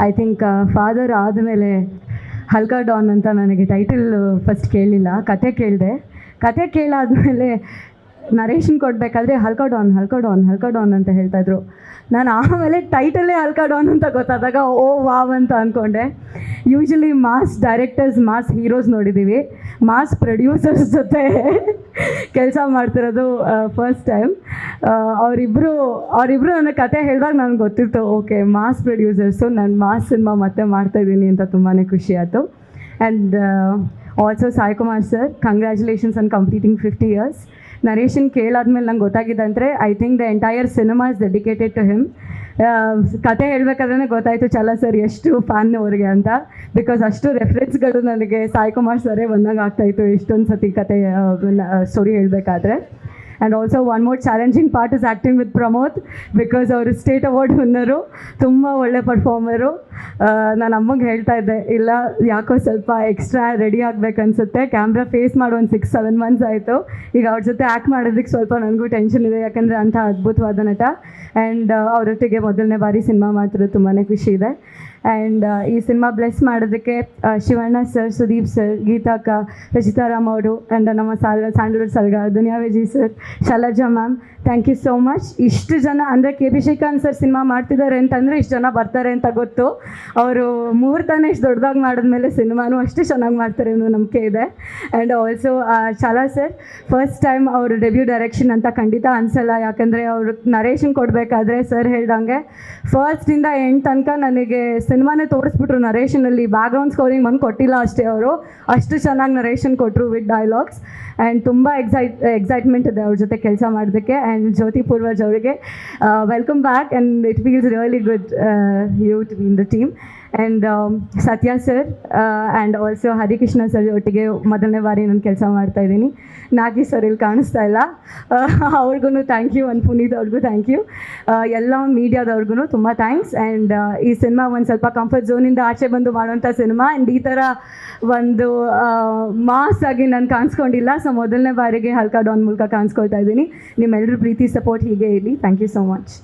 I think father ಆದಮೇಲೆ ಹಲ್ಕಾ don ಅಂತ ನನಗೆ ಟೈಟಲ್ ಫಸ್ಟ್ ಕೇಳಲಿಲ್ಲ ಕತೆ ಕೇಳಿದೆ. ಕತೆ ಕೇಳಾದ್ಮೇಲೆ ನರೇಶನ್ ಕೊಡಬೇಕಾದ್ರೆ ಹಲ್ಕಾ ಡಾನ್ ಹಲ್ಕಾ ಡಾನ್ ಹಲ್ಕಾ ಡಾನ್ ಅಂತ ಹೇಳ್ತಾಯಿದ್ರು ನಾನು ಆಮೇಲೆ ಟೈಟಲ್ಲೇ ಹಲ್ಕಾ ಡಾನ್ ಅಂತ ಗೊತ್ತಾದಾಗ, ಓ, ವಾವ್ ಅಂತ ಅಂದ್ಕೊಂಡೆ usually mass directors mass heroes ನೋಡಿದ್ದೀವಿ ಮಾಸ್ ಪ್ರೊಡ್ಯೂಸರ್ಸ್ ಜೊತೆ ಕೆಲಸ ಮಾಡ್ತಿರೋದು ಫಸ್ಟ್ ಟೈಮ್ ಅವರಿಬ್ಬರು ಅವರಿಬ್ಬರು ನನ್ನ ಕತೆ ಹೇಳಿದಾಗ ನನಗೆ ಗೊತ್ತಿತ್ತು, ಓಕೆ ಮಾಸ್ ಪ್ರೊಡ್ಯೂಸರ್ಸು ನಾನು ಮಾಸ್ ಸಿನಿಮಾ ಮತ್ತೆ ಮಾಡ್ತಾಯಿದ್ದೀನಿ ಅಂತ ತುಂಬಾ ಖುಷಿ ಆಯಿತು. And also Sai Kumar sir congratulations on completing fifty years narration ಕೇಳಾದ್ಮೇಲೆ ನಂಗೆ ಗೊತ್ತಾಗಿದ್ದಂದರೆ I think the entire cinema is dedicated to him ಕತೆ ಹೇಳ್ಬೇಕಾದ್ರೆ ಗೊತ್ತಾಯಿತು, ಚಲ ಸರ್ ಎಷ್ಟು ಫ್ಯಾನ್ ಅವ್ರಿಗೆ ಅಂತ. ಬಿಕಾಸ್ ಅಷ್ಟು ರೆಫರೆನ್ಸ್ಗಳು ನನಗೆ ಸಾಯಿ ಕುಮಾರ್ ಸರೇ ಬಂದಂಗೆ ಆಗ್ತಾಯಿತ್ತು ಇಷ್ಟೊಂದು ಸತಿ ಕತೆ ಸ್ಟೋರಿ ಹೇಳಬೇಕಾದ್ರೆ. And also one more challenging part is acting with Pramod because ಅವರು ಸ್ಟೇಟ್ ಅವಾರ್ಡ್ ವಿನ್ನರು ತುಂಬ ಒಳ್ಳೆ ಪರ್ಫಾರ್ಮರು ನಾನು ಅಮ್ಮಗೆ ಹೇಳ್ತಾ ಇದ್ದೆ, ಇಲ್ಲ, ಯಾಕೋ ಸ್ವಲ್ಪ ಎಕ್ಸ್ಟ್ರಾ ರೆಡಿ ಆಗಬೇಕನ್ಸುತ್ತೆ ಕ್ಯಾಮ್ರಾ ಫೇಸ್ ಮಾಡೋ ಒಂದು ಸಿಕ್ಸ್ ಸೆವೆನ್ ಮಂತ್ಸ್ ಆಯಿತು, ಈಗ ಅವ್ರ ಜೊತೆ ಆ್ಯಕ್ಟ್ ಮಾಡೋದಕ್ಕೆ ಸ್ವಲ್ಪ ನನಗೂ ಟೆನ್ಷನ್ ಇದೆ, ಯಾಕಂದರೆ ಅಂಥ ಅದ್ಭುತವಾದ ನಟ. ಆ್ಯಂಡ್ ಅವರೊಟ್ಟಿಗೆ ಮೊದಲನೇ ಬಾರಿ ಸಿನಿಮಾ ಮಾಡ್ತಿರೋದು ತುಂಬಾ ಖುಷಿ ಇದೆ. ಆ್ಯಂಡ್ ಈ ಸಿನಿಮಾ ಬ್ಲೆಸ್ ಮಾಡೋದಕ್ಕೆ ಆ, ಶಿವಣ್ಣ ಸರ್ ಸುದೀಪ್ ಸರ್ ಗೀತಾಕ ರಚಿತಾರಾಮ್ ಅವರು ಆ್ಯಂಡ್ ನಮ್ಮ ಸಾಲ್ Sandalwood ಸಲ್ಗ Duniya Vijay sir Shailaja ma'am thank you so much ಇಷ್ಟು ಜನ ಅಂದರೆ K P Srikanth sir cinema ಮಾಡ್ತಿದ್ದಾರೆ ಅಂತಂದರೆ ಇಷ್ಟು ಜನ ಬರ್ತಾರೆ ಅಂತ ಗೊತ್ತು. ಅವರು ಮುಹೂರ್ತನೇ ಇಷ್ಟು ದೊಡ್ಡದಾಗಿ ಮಾಡಿದ್ಮೇಲೆ ಸಿನಿಮಾನೂ ಅಷ್ಟು ಚೆನ್ನಾಗಿ ಮಾಡ್ತಾರೆ ಅನ್ನೋ ನಂಬಿಕೆ ಇದೆ. And also Shala sir first time ಅವರು ಡೆಬ್ಯೂ ಡೈರೆಕ್ಷನ್ ಅಂತ ಖಂಡಿತ ಅನಿಸಲ್ಲ. ಯಾಕಂದರೆ ಅವರು ನರೇಶನ್ ಕೊಡಬೇಕಾದ್ರೆ ಸರ್ ಹೇಳ್ದಂಗೆ. ಫಸ್ಟಿಂದ ಎಂಡ್ ತನಕ ನನಗೆ ಸಿನಿಮಾನೇ ತೋರಿಸ್ಬಿಟ್ರು ನರೇಷನಲ್ಲಿ ಬ್ಯಾಕ್ಗ್ರೌಂಡ್ ಸ್ಕೋರಿಂಗ್ ಬಂದು ಕೊಟ್ಟಿಲ್ಲ ಅಷ್ಟೇ ಅವರು. ಅಷ್ಟು ಚೆನ್ನಾಗಿ ನರೇಷನ್ ಕೊಟ್ಟರು ವಿತ್ ಡೈಲಾಗ್ಸ್ ಆ್ಯಂಡ್ ತುಂಬ ಎಕ್ಸೈಟ್ ಎಕ್ಸೈಟ್ಮೆಂಟ್ ಇದೆ ಅವ್ರ ಜೊತೆ ಕೆಲಸ ಮಾಡೋದಕ್ಕೆ. ಆ್ಯಂಡ್ ಜ್ಯೋತಿ ಪೂರ್ವಜ್ ಅವರಿಗೆ welcome back and it feels really good you to in the team and Satya sir and also Harikrishna sir ಒಟ್ಟಿಗೆ ಮೊದಲನೇ ಬಾರಿ ನಾನು ಕೆಲಸ ಮಾಡ್ತಾ ಇದ್ದೀನಿ. ನಾಗಿ ಸರ್ ಇಲ್ಲಿ ಕಾಣಿಸ್ತಾ ಇಲ್ಲ. ಅವ್ರಿಗೂ ಥ್ಯಾಂಕ್ ಯು ಒಂದು ಪುನೀತ್ ಅವ್ರಿಗೂ ಥ್ಯಾಂಕ್ ಯು ಎಲ್ಲ ಮೀಡಿಯಾದವ್ರಿಗೂ ತುಂಬ ಥ್ಯಾಂಕ್ಸ್ ಆ್ಯಂಡ್ ಈ ಸಿನಿಮಾ ಒಂದು ಸ್ವಲ್ಪ ಕಂಫರ್ಟ್ ಝೋನಿಂದ ಆಚೆ ಬಂದು ಮಾಡೋಂಥ ಸಿನಿಮಾ ಆ್ಯಂಡ್ ಈ ಥರ ಒಂದು ಮಾಸ್ ಆಗಿ ನಾನು ಕಾಣಿಸ್ಕೊಂಡಿಲ್ಲ. ಸೊ ಮೊದಲನೇ ಬಾರಿಗೆ ಹಲ್ಕಾ ಡಾನ್ ಮೂಲಕ ಕಾಣಿಸ್ಕೊಳ್ತಾ ಇದ್ದೀನಿ. ನಿಮ್ಮೆಲ್ಲರೂ ಪ್ರೀತಿ ಸಪೋರ್ಟ್ ಹೀಗೆ ಇರಲಿ. Thank you so much